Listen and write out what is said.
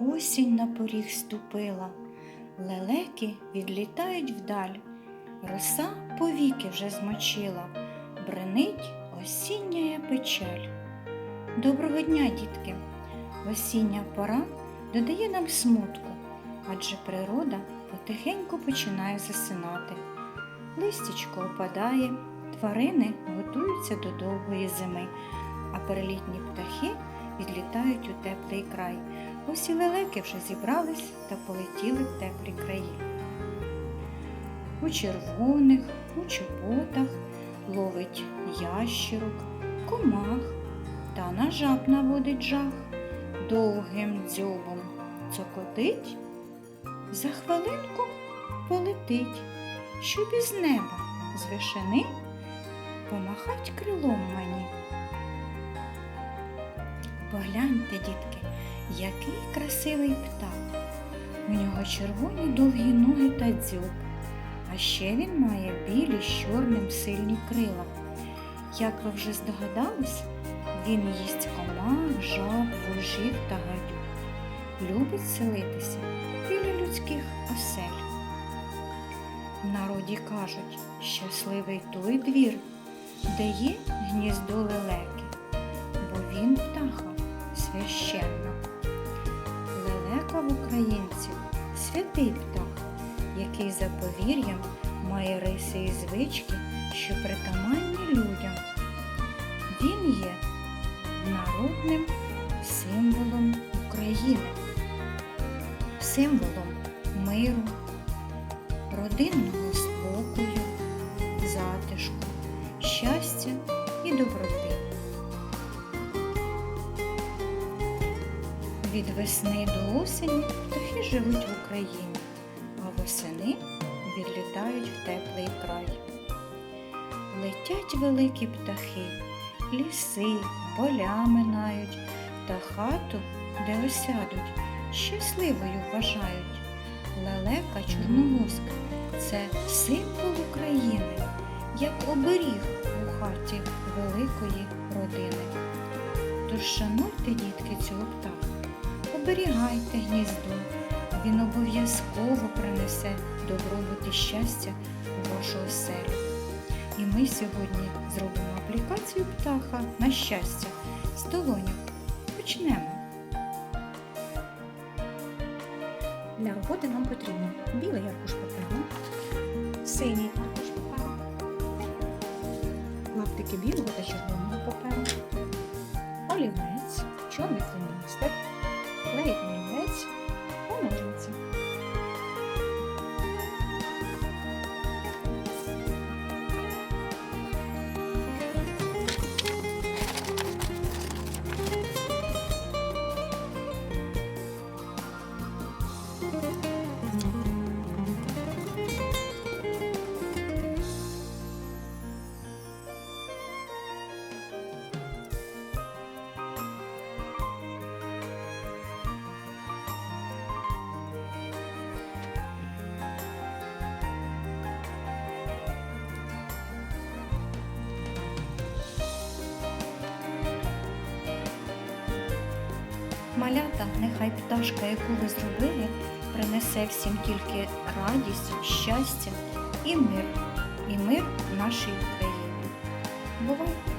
Осінь на поріг ступила, лелеки відлітають вдаль, роса повіки вже змочила, бренить осінняя печаль. Доброго дня, дітки! Осіння пора додає нам смутку, адже природа потихеньку починає засинати. Листячко опадає, тварини готуються до довгої зими, а перелітні птахи відлітають у теплий край. Ось і лелеки вже зібрались та полетіли в теплі краї. У червоних, у чоботах ловить ящерок, комах та на жаб наводить жах, довгим дзьобом цокотить, за хвилинку полетить, щоб із неба з вишини помахать крилом мені. Погляньте, дітки, який красивий птах. У нього червоні довгі ноги та дзьоб, а ще він має білі з чорним сильні крила. Як ви вже здогадались, він їсть комах, жаб, вужів та гадюк. Любить селитися біля людських осель. В народі кажуть, щасливий той двір, де є гніздо лелеки, бо він птаха священна. Лелека в українців святий птах, який за повір'ям має риси і звички, що притаманні людям. Він є народним символом України, символом миру, родинного Від весни до осені птахи живуть в Україні, а восени відлітають в теплий край. Летять великі птахи, ліси, поля минають та хату, де осядуть, щасливою вважають. Лелека чорновоска це символ України, як оберіг у хаті великої родини. Тож шануйте, дітки, цього птаха, оберігайте гніздо, він обов'язково принесе добробут і щастя у вашу оселю. І ми сьогодні зробимо аплікацію птаха на щастя з долоньок. Почнемо. Для роботи нам потрібно білий аркуш паперу, синій аркуш паперу, лаптики білого та червоного паперу, олівець, чорний фломастер, клей олівець та ножниці. Малята, нехай пташка, яку ви зробили, принесе всім тільки радість, щастя і мир, і мир нашій Україні. Бувайте!